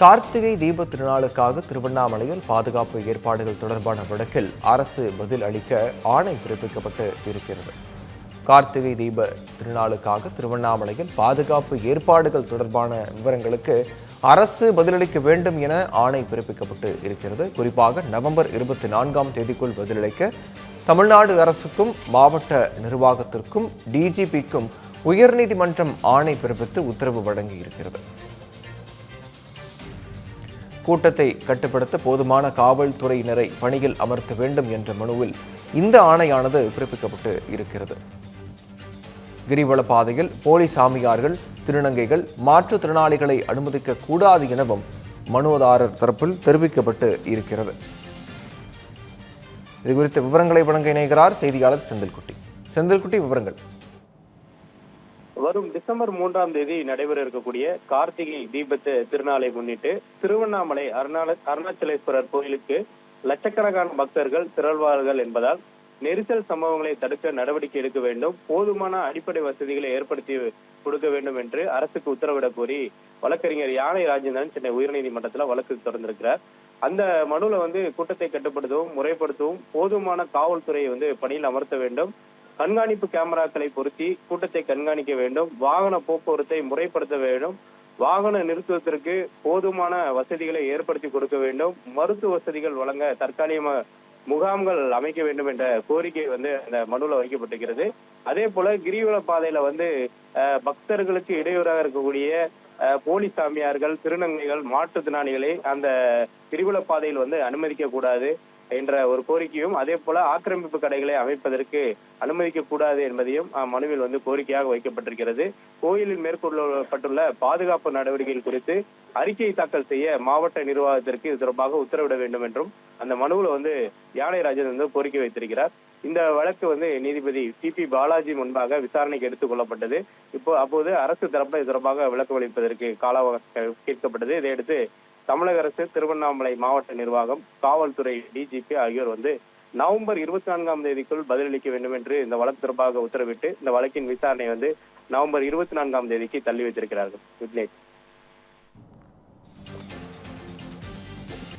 கார்த்திகை தீப திருநாளுக்காக திருவண்ணாமலையில் பாதுகாப்பு ஏற்பாடுகள் தொடர்பான வழக்கில் அரசு பதில் அளிக்க ஆணை பிறப்பிக்கப்பட்டு இருக்கிறது. கார்த்திகை தீப திருநாளுக்காக திருவண்ணாமலையில் பாதுகாப்பு ஏற்பாடுகள் தொடர்பான விவரங்களுக்கு அரசு பதிலளிக்க வேண்டும் என ஆணை பிறப்பிக்கப்பட்டு இருக்கிறது. குறிப்பாக நவம்பர் இருபத்தி நான்காம் தேதிக்குள் பதிலளிக்க தமிழ்நாடு அரசுக்கும் மாவட்ட நிர்வாகத்திற்கும் டிஜிபிக்கும் உயர்நீதிமன்றம் ஆணை பிறப்பித்து உத்தரவு வழங்கி இருக்கிறது கூட்டத்தை கட்டுப்படுத்த போதுமான காவல்துறையினரை பணியில் அமர்த்த வேண்டும் என்ற மனுவில் இந்த ஆணையானது பிறப்பிக்கப்பட்டு இருக்கிறது. கிரிவல பாதையில் போலி சாமியார்கள் திருநங்கைகள் மாற்றுத்திறனாளிகளை அனுமதிக்க கூடாது எனவும் மனுதாரர் தரப்பில் தெரிவிக்கப்பட்டு இருக்கிறது. இதுகுறித்த விவரங்களை வழங்க இணைகிறார் செய்தியாளர் செந்தில்குட்டி. செந்தில்குட்டி விவரங்கள். வரும் டிசம்பர் மூன்றாம் தேதி நடைபெற இருக்கக்கூடிய கார்த்திகை தீபத்து திருநாளை முன்னிட்டு திருவண்ணாமலை அருணால அருணாச்சலேஸ்வரர் கோயிலுக்கு லட்சக்கணக்கான பக்தர்கள் திரள்வார்கள் என்பதால் நெரிசல் சம்பவங்களை தடுக்க நடவடிக்கை எடுக்க வேண்டும். போதுமான அடிப்படை வசதிகளை ஏற்படுத்தி கொடுக்க வேண்டும் என்று அரசுக்கு உத்தரவிடக் கோரி வழக்கறிஞர் யானை ராஜேந்திரன் சென்னை உயர்நீதிமன்றத்தில் வழக்கு தொடர்ந்திருக்கிறார். அந்த மனுல வந்து கூட்டத்தை கட்டுப்படுத்தவும் முறைப்படுத்தவும் போதுமான காவல்துறையை வந்து பணியில் அமர்த்த வேண்டும். கண்காணிப்பு கேமராக்களை பொருத்தி கூட்டத்தை கண்காணிக்க வேண்டும். வாகன போக்குவரத்தை முறைப்படுத்த வேண்டும். வாகன நிறுத்துவதற்கு போதுமான வசதிகளை ஏற்படுத்தி கொடுக்க வேண்டும். மருத்துவ வசதிகள் வழங்க தற்காலிக முகாம்கள் அமைக்க வேண்டும் என்ற கோரிக்கை வந்து அந்த மனுவில் வைக்கப்பட்டிருக்கிறது. அதே போல கிரிவல பாதையில வந்து பக்தர்களுக்கு இடையூறாக இருக்கக்கூடிய போலி சாமியார்கள் திருநங்கைகள் மாற்றுத்திறனாளிகளை அந்த கிரிவல பாதையில் வந்து அனுமதிக்க கூடாது என்ற ஒரு கோரிக்கையும் அதே போல ஆக்கிரமிப்பு கடைகளை அமைப்பதற்கு அனுமதிக்க கூடாது என்பதையும் மனுவில் வந்து கோரிக்கையாக வைக்கப்பட்டிருக்கிறது. கோயிலில் மேற்கொள்ளப்பட்டுள்ள பாதுகாப்பு நடவடிக்கைகள் குறித்து அறிக்கை தாக்கல் செய்ய மாவட்ட நிர்வாகத்திற்கு இது தொடர்பாக உத்தரவிட வேண்டும் என்றும் அந்த மனுவில் வந்து யானை ராஜன் வந்து கோரிக்கை வைத்திருக்கிறார். இந்த வழக்கு வந்து நீதிபதி டி பி பாலாஜி முன்பாக விசாரணைக்கு எடுத்துக் கொள்ளப்பட்டது. இப்போ அப்போது அரசு தரப்பு இது தொடர்பாக விளக்கம் அளிப்பதற்கு கால அவகாசம் கேட்கப்பட்டது. இதையடுத்து தமிழக அரசு திருவண்ணாமலை மாவட்ட நிர்வாகம் காவல்துறை டிஜிபி ஆகியோர் வந்து நவம்பர் இருபத்தி நான்காம் தேதிக்குள் பதிலளிக்க வேண்டும் என்று இந்த வழக்கு தொடர்பாக உத்தரவிட்டு இந்த வழக்கின் விசாரணை வந்து நவம்பர் இருபத்தி நான்காம் தேதிக்கு தள்ளி வைத்திருக்கிறார்கள். விக்னேஷ்.